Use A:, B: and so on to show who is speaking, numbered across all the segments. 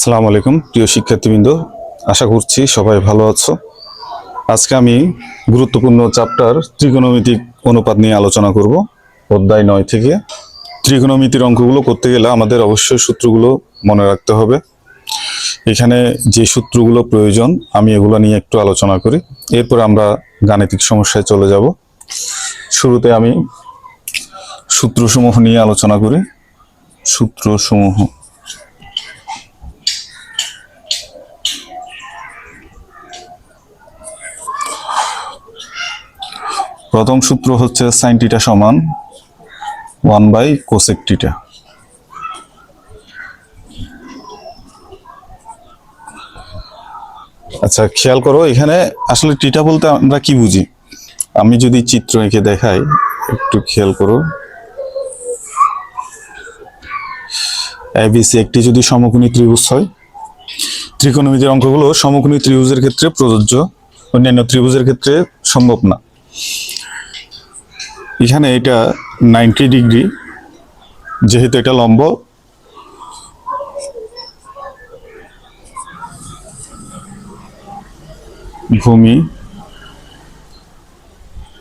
A: আসসালামু আলাইকুম, প্রিয় শিক্ষার্থীবৃন্দ। আশা করছি সবাই ভালো আছো। আজকে আমি গুরুত্বপূর্ণ চ্যাপ্টার ত্রিকোণমিতিক অনুপাত নিয়ে আলোচনা করব। অধ্যায় নয় থেকে ত্রিকোণমিতির অঙ্কগুলো করতে গেলে আমাদের অবশ্যই সূত্রগুলো মনে রাখতে হবে। এখানে যে সূত্রগুলো প্রয়োজন, আমি এগুলো নিয়ে একটু আলোচনা করি। এরপর আমরা গাণিতিক সমস্যায় চলে যাব। শুরুতে আমি সূত্রসমূহ নিয়ে আলোচনা করি। সূত্রসমূহ। প্রথম সূত্র হচ্ছে সাইন টিটা সমান ওয়ান বাই কোসেক টিটা আচ্ছা খেয়াল করো, এখানে আসলে টিটা বলতে আমরা কি বুঝি? আমি যদি চিত্র এঁকে দেখাই, একটু খেয়াল করো। এবিসি একটি যদি সমকোণী ত্রিভুজ হয়, ত্রিকোণমিতির অঙ্কগুলো সমকোণী ত্রিভুজের ক্ষেত্রে প্রযোজ্য, অন্যান্য ত্রিভুজের ক্ষেত্রে সম্ভব না। এখানে এটা নাইনটি ডিগ্রি যেহেতু এটা লম্ব। ভূমি।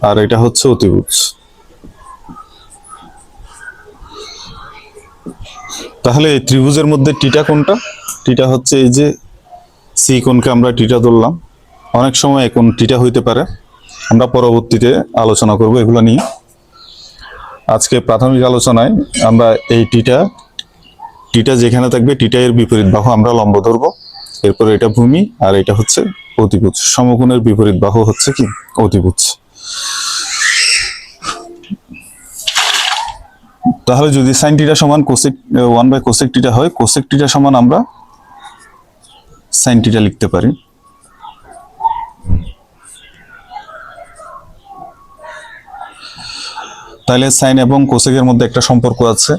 A: আর এটা হচ্ছে অতিভুজ। তাহলে এই ত্রিভুজের মধ্যে টিটা কোনটা? টিটা হচ্ছে এই যে সি কোণকে আমরা টিটা ধরলাম। অনেক সময় কোন টিটা হইতে পারে। আমরা পরবর্তীতে আলোচনা করব এগুলো নিয়ে। আজকে প্রাথমিক আলোচনায় আমরা এই টিটা টিটা যেখানে থাকবে, টিটা এর বিপরীত বাহু আমরা লম্ব ধরবো। এরপরে এটা ভূমি আর এটা হচ্ছে অতিভুজ। সমকোণের বিপরীত বাহু হচ্ছে কি? অতিভুজ। তাহলে যদি সাইন টিটা সমান cosec one by cosec theta হয় কোসেক টিটা সমান আমরা সাইন টিটা লিখতে পারি। তাহলে সাইন এবং কোসেকের মধ্যে একটা সম্পর্ক আছে।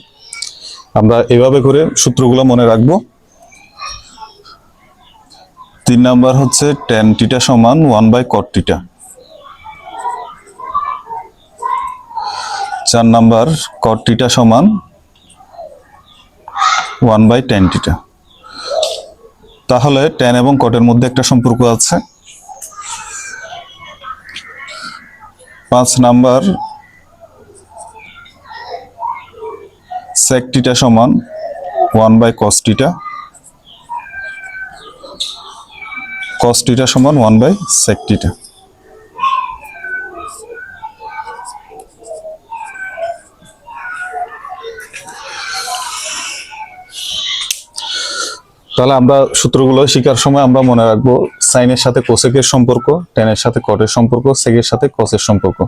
A: আমরা এভাবে করে সূত্রগুলো মনে রাখব। তিন নাম্বার হচ্ছে টেন টিটা সমান ওয়ান বাই কট টিটা চার নাম্বার কট টিটা সমান ওয়ান বাই টেন টিটা তাহলে টেন এবং কটের মধ্যে একটা সম্পর্ক আছে। পাঁচ নাম্বার sec টিটা সমান one by cos theta cos theta সমান ওয়ান বাই sec টিটা তাহলে আমরা সূত্রগুলো শেখার সময় আমরা মনে রাখব সাইনের সাথে কোসেকের সম্পর্ক টেনের সাথে কটের সম্পর্ক সেকের সাথে কসের সম্পর্ক।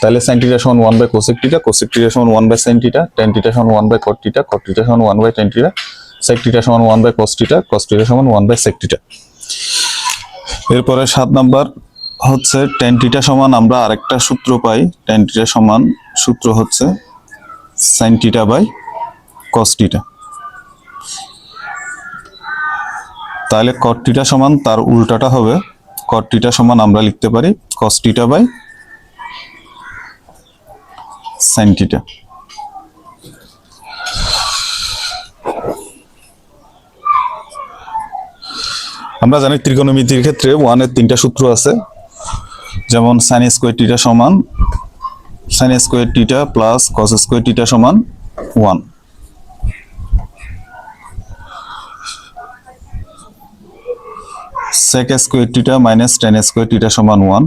A: তাহলে সাইন টিটা সমান one by cosec theta cosec theta সমান one by sine theta tan theta সমান one by cot theta cot theta সমান one by tan theta theta সমান ওয়ান বাই কস টিটা কস টিটা সমান ওয়ান বাই সেক টিটা এরপরে সাত নাম্বার হচ্ছে টেন টিটা সমান আমরা আরেকটা সূত্র পাই টেন টিটা সমান সূত্র হচ্ছে সাইন টিটা বাই কস টিটা তাহলে কট টিটা সমান তার উল্টাটা হবে। কট টিটা সমান আমরা লিখতে পারি কস টিটা বাই সাইন টিটা আমরা জানি ত্রিকোণমিতির ক্ষেত্রে ওয়ানের তিনটা সূত্র আছে। যেমন সাইন স্কোয়ার টিটা সমান sine square theta plus cos square theta সমান one sec square theta minus tan square theta সমান one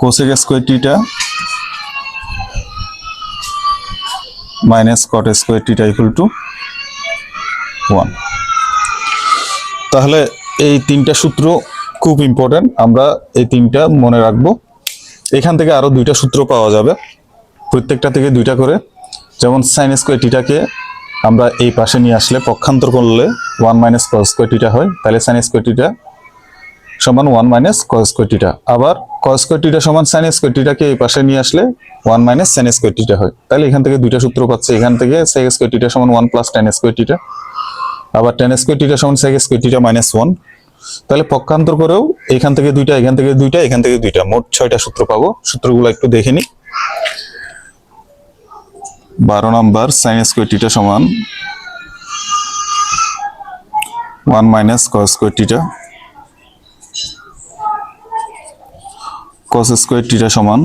A: cosec square theta minus cot square theta equal to one তাহলে এই তিনটা সূত্র খুব ইম্পর্টেন্ট আমরা এই তিনটা মনে রাখব। এখান থেকে আরও দুইটা সূত্র পাওয়া যাবে, প্রত্যেকটা থেকে দুইটা করে। যেমন সাইন স্কোয়ার টিটাকে আমরা এই পাশে নিয়ে আসলে পক্ষান্তর করলে one minus cos square theta হয়, তাহলে সাইন স্কোয়ার টিটা সমান one minus cos square theta আবার কস স্কোয়ার টিটা সমান সাইন স্কোয়ার টিটাকে এই পাশে নিয়ে আসলে one minus sine square theta হয়। তাহলে এখান থেকে দুইটা সূত্র পাচ্ছে, এখান থেকে সেক স্কোয়ার টিটা সমান one plus tan square theta আবার টেন স্কোয়ার টিটা সমান sec square theta minus one তাহলে পক্ষান্তর করেও এখান থেকে দুইটা, এখান থেকে দুইটা, এখান থেকে দুইটা। মোট ছয়টা সূত্র পাবো। সূত্রগুলো একটু দেখে নিই। বারো নম্বর সাইন স্কোয়ার টিটা সমান one minus cos square theta cos square theta সমান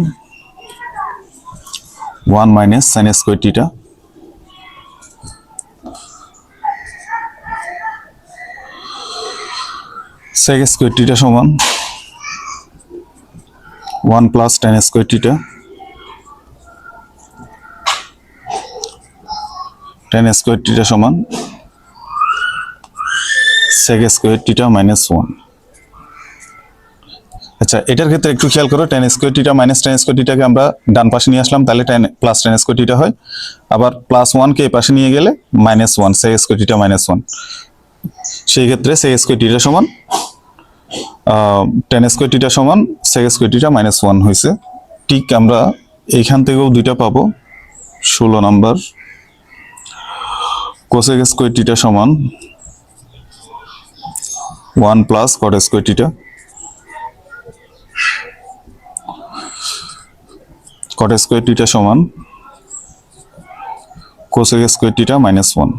A: one minus sine square theta sec square theta সমান one plus tan square theta tan square theta সমান sec square theta minus one আচ্ছা এটার ক্ষেত্রে একটু খেয়াল করো tan square theta minus tan square টিটাকে আমরা ডান পাশে নিয়ে আসলাম, তাহলে tan plus tan square theta হয়। আবার প্লাস ওয়ানকে এই পাশে নিয়ে গেলে minus one sec square theta minus one সেই ক্ষেত্রে সেক স্কোয়ার টিটা সমান টেন স্কোয়ার টিটা সমান sec square theta minus one হয়েছে ঠিক আমরা এইখান থেকেও দুইটা পাবো, ষোলো নাম্বার কোসেক স্কোয়ার টিটা সমান one plus cot square theta cot square theta সমান cosec square theta minus one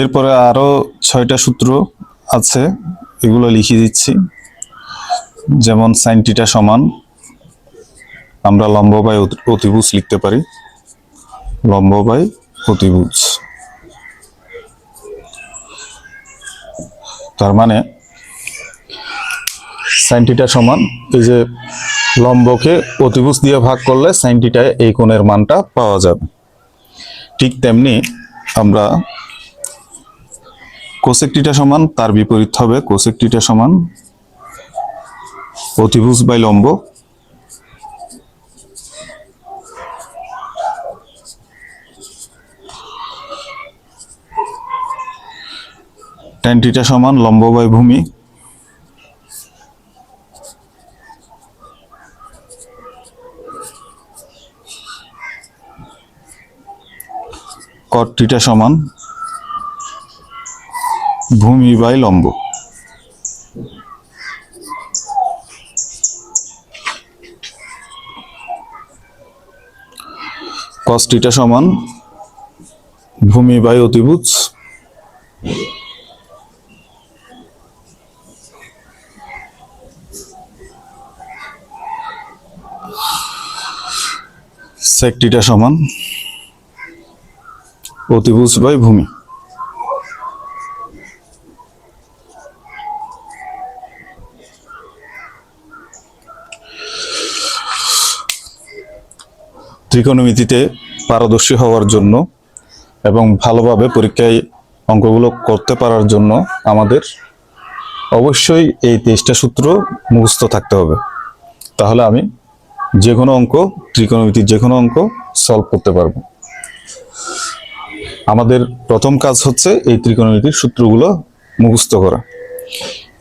A: এরপরে আরও ছয়টা সূত্র আছে, এগুলো লিখে দিচ্ছি। যেমন সাইন টিটা সমান আমরা লম্ব বাই অতিভুজ লিখতে পারি। লম্ব বাই অতিভুজ। তার মানে সাইন টিটা সমান, এই যে লম্বকে অতিভুজ দিয়ে ভাগ করলে সাইন টিটায় এই কোণের মানটা পাওয়া যাবে। ঠিক তেমনি আমরা কোসেক টিটা সমান, তার বিপরীত হবে কোসেক টিটা সমান অতিভুজ বাই লম্ব ট্যান টিটা সমান লম্ব বাই ভূমি। কট টিটা সমান ভূমি বাই লম্ব। কস টিটা সমান ভূমি বাই অতিভুজ। সেক সমান। অতিভুজ বাই ভূমি। ত্রিকোণমিতিতে পারদর্শী হওয়ার জন্য এবং ভালোভাবে পরীক্ষায় অঙ্কগুলো করতে পারার জন্য আমাদের অবশ্যই এই তেইশটা সূত্র মুখস্থ থাকতে হবে। তাহলে আমি যে কোনো অঙ্ক, ত্রিকোণমিতির যে কোনো অঙ্ক সলভ করতে পারব। আমাদের প্রথম কাজ হচ্ছে এই ত্রিকোণমিতির সূত্রগুলো মুখস্থ করা।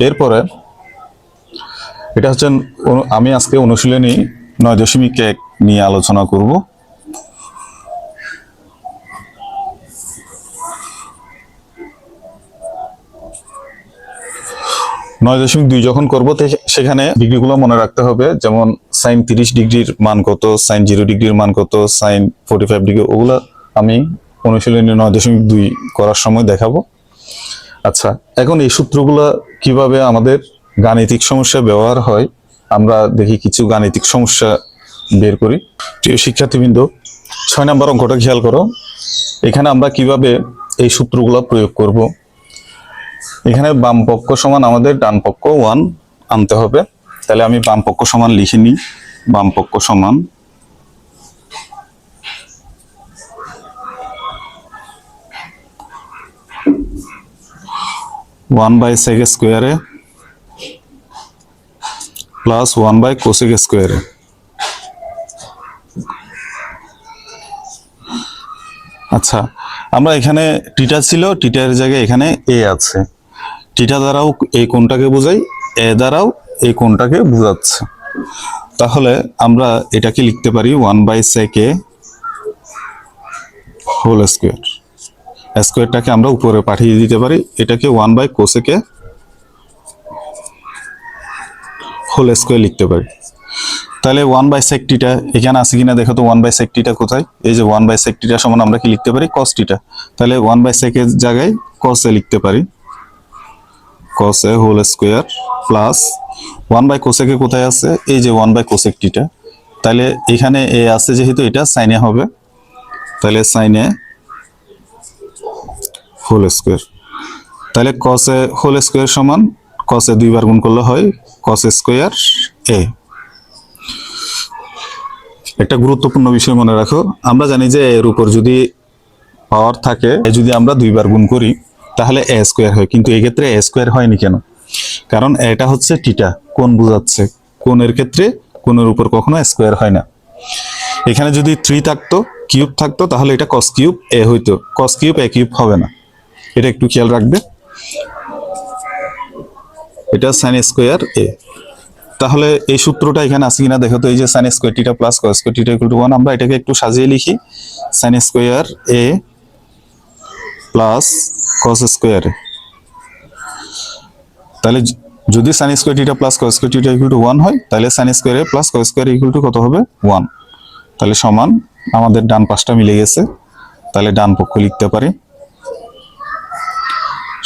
A: এরপরে এটা হচ্ছে আমি আজকে অনুশীলনী নয় দশমিক এক নিয়ে আলোচনা করব। নয় দশমিক দুই যখন করব সেখানে ডিগ্রিগুলো মনে রাখতে হবে। যেমন সাইন তিরিশ ডিগ্রির মান কত, সাইন জিরো ডিগ্রির মান কত, সাইন ফোর্টি ফাইভ ডিগ্রি, ওগুলো আমি অনুশীলনী নয় দশমিক দুই করার সময় দেখাবো। আচ্ছা এখন এই সূত্রগুলো কীভাবে আমাদের গাণিতিক সমস্যা ব্যবহার হয়, আমরা দেখি কিছু গাণিতিক সমস্যা বের করি। প্রিয় শিক্ষার্থীবৃন্দ, ছয় নম্বর অঙ্কটা খেয়াল করো। এখানে আমরা কীভাবে এই সূত্রগুলো প্রয়োগ করব? এখানে বাম পক্ষ সমান আমাদের ডান পক্ষ ওয়ান আনতে হবে। তাহলে আমি বাম পক্ষ সমান লিখে নিই। বাম পক্ষ সমান। ওয়ান বাই সেক স্কোয়ারে প্লাস ওয়ান বাই কোসেক স্কোয়ারে। আচ্ছা আমরা এখানে টিটা ছিল টিটার জায়গায় এখানে এ আছে। টিটা দ্বারাও এই কোনটাকে বোঝাই? এ দ্বারাও এই কোণটাকে বোঝাচ্ছে। তাহলে আমরা এটাকে লিখতে পারি one by sec whole square. স্কোয়ারটাকে আমরা উপরে পাঠিয়ে দিতে পারি, এটাকে one by cosec whole square লিখতে পারি। তাহলে ওয়ান বাই সেকটিটা এখানে আছে কিনা দেখো তো, ওয়ান বাই সেকটিটা কোথায়? এই যে ওয়ান বাই সেকটিটা সমান আমরা কি লিখতে পারি? কসটিটা তাহলে ওয়ান বাই সেকের জায়গায় কসে লিখতে পারি। Cosec whole square plus one by cosec কোথায় আছে? এই যে ওয়ান বাই কোসেকটিটা তাহলে এখানে এ আছে যেহেতু এটা সাইনে হবে। তাহলে সাইনে হোল স্কোয়ার তাহলে কসে হোল স্কোয়ার সমান কসে দুইবার গুণ করলে হয় কস স্কোয়ার এ একটা গুরুত্বপূর্ণ বিষয় মনে রাখো, আমরা জানি যে এর উপর যদি পাওয়ার থাকে যদি আমরা দুইবার গুণ করি, তাহলে এ স্কোয়ার হয়। কিন্তু এক্ষেত্রে এ স্কোয়ার হয়নি কেন? কারণ এটা হচ্ছে টিটা কোন বোঝাচ্ছে। কোণের ক্ষেত্রে কোণের উপর কখনো স্কোয়ার হয় না। এখানে যদি থ্রি থাকতো, কিউব থাকতো, তাহলে এটা কস কিউব এ হইতো। কস কিউব এ কিউব হবে না। এটা একটু খেয়াল রাখবে। এটা সাইন স্কোয়ার এ। তাহলে এই সূত্রটা এখানে আছে কিনা দেখো তো, এই যে sine square theta plus cos square theta equal to one আমরা এটাকে একটু সাজিয়ে লিখি। Sine square A plus cos square তাহলে যদি sine square theta plus cos square theta equal to one হয়, তাহলে sine square A plus cos square equal to কত হবে? ওয়ান তাহলে সমান আমাদের ডান পাশটা মিলে গেছে। তাহলে ডান পক্ষ লিখতে পারি।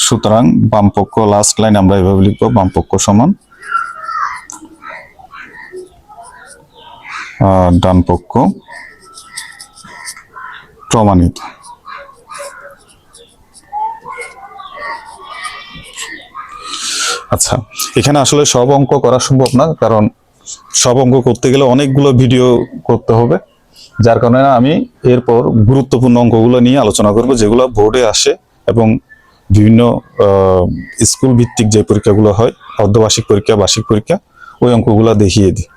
A: সুতরাং বাম পক্ষ লাস্ট লাইন আমরা এভাবে লিখব, বাম পক্ষ সমান। ডান পক্ষ প্রমাণিত। আচ্ছা এখানে আসলে সব অঙ্ক করা সম্ভব না, কারণ সব অঙ্ক করতে গেলে অনেকগুলো ভিডিও করতে হবে, যার কারণে আমি এরপর গুরুত্বপূর্ণ অঙ্কগুলো নিয়ে আলোচনা করব, যেগুলো বোর্ডে আসে এবং বিভিন্ন স্কুল ভিত্তিক যে পরীক্ষাগুলো হয়, অর্ধবার্ষিক পরীক্ষা, বার্ষিক পরীক্ষা, ওই অঙ্কগুলো দেখিয়ে দিই,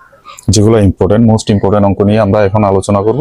A: যেগুলো ইম্পর্টেন্ট মোস্ট ইম্পর্টেন্ট অঙ্ক নিয়ে আমরা এখন আলোচনা করব।